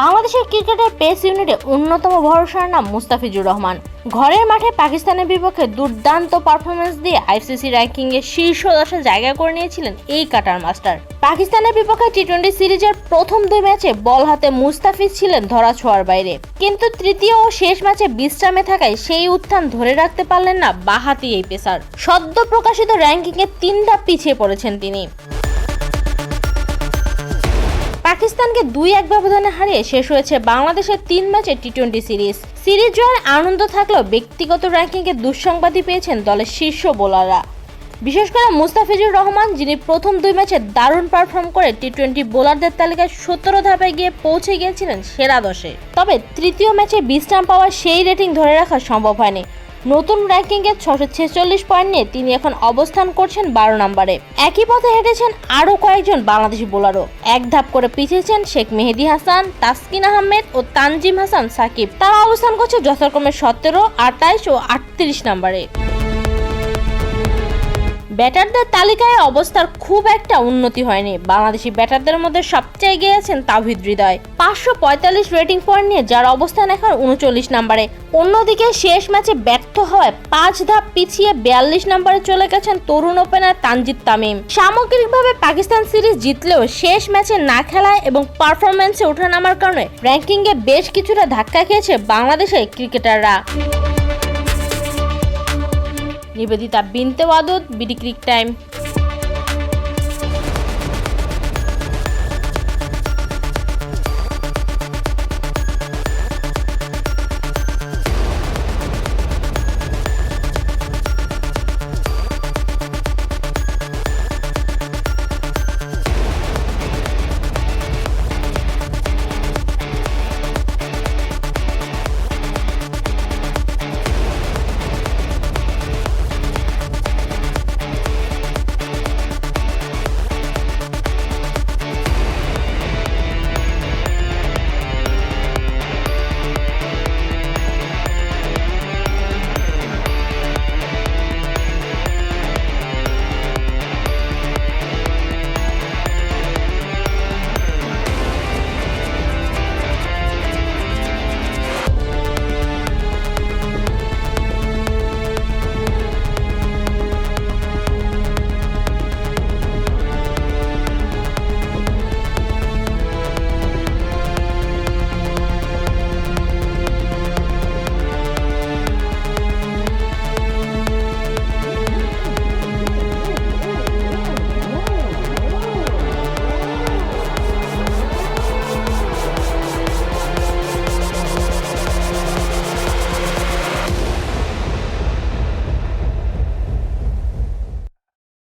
বাংলাদেশের ক্রিকেটের পেস ইউনিটে অন্যতম ভরসার নাম মুস্তাফিজুর রহমান। ঘরের মাঠে পাকিস্তানের বিপক্ষে দুর্দান্ত পারফরমেন্স দিয়ে আইসিসি র্যাঙ্কিংয়ে শীর্ষ দশে জায়গা করে নিয়েছিলেন এই কাটার মাস্টার। পাকিস্তানের বিপক্ষে টি টোয়েন্টি সিরিজের প্রথম দুই ম্যাচে বল হাতে মুস্তাফিজ ছিলেন ধরা ছোঁয়ার বাইরে। কিন্তু তৃতীয় ও শেষ ম্যাচে বিশ্রামে থাকায় সেই উত্থান ধরে রাখতে পারলেন না বাহাতি এই পেসার। সদ্য প্রকাশিত র্যাঙ্কিংয়ে তিন ধাপ পিছিয়ে পড়েছেন তিনি। পাকিস্তানকে দুই এক ব্যবধানে হারিয়ে শেষ হয়েছে বাংলাদেশের তিন ম্যাচের টি টোয়েন্টি সিরিজ। সিরিজ জয়ের আনন্দ থাকলেও ব্যক্তিগত র্যাঙ্কিংয়ে দুঃসংবাদই পেয়েছেন দলের শীর্ষ বোলাররা। বিশেষ করে মুস্তাফিজুর রহমান, যিনি প্রথম দুই ম্যাচে দারুণ পারফর্ম করে টি টোয়েন্টি বোলারদের তালিকায় সতেরো ধাপে গিয়ে পৌঁছে গিয়েছিলেন সেরা দশে। তবে তৃতীয় ম্যাচে বিশ্রাম পাওয়ার সেই রেটিং ধরে রাখা সম্ভব হয়নি। নতুন র্যাঙ্কিংয়ে ছশো ছেচল্লিশ পয়েন্ট নিয়ে তিনি এখন অবস্থান করছেন বারো নম্বরে। একই পথে হেঁটেছেন আরও কয়েকজন বাংলাদেশি বোলারও। এক ধাপ করে পিছিয়েছেন শেখ মেহেদি হাসান, তাসকিন আহমেদ ও তানজিম হাসান সাকিব। তারা অবস্থান করছে যথাক্রমে সতেরো আটাইশ ও আটত্রিশ নম্বরে। ব্যাটারদের তালিকায় অবস্থার খুব একটা উন্নতি হয়নি। বাংলাদেশি ব্যাটারদের মধ্যে সবচেয়ে এগিয়ে আছেন তাহিদ হৃদয়। পাঁচশো পঁয়তাল্লিশ রেটিং পয়েন্ট নিয়ে যার অবস্থান এখন উনচল্লিশ নম্বরে। অন্যদিকে শেষ ম্যাচে ব্যর্থ হওয়ায় পাঁচ ধাপ পিছিয়ে বিয়াল্লিশ নম্বরে চলে গেছেন তরুণ ওপেনার তানজিদ তামিম। সামগ্রিকভাবে পাকিস্তান সিরিজ জিতলেও শেষ ম্যাচে না খেলায় এবং পারফরমেন্সে ওঠানামার কারণে র্যাঙ্কিংয়ে বেশ কিছুটা ধাক্কা খেয়েছে বাংলাদেশের ক্রিকেটাররা। Nivedita Binte Wadud BD cric time.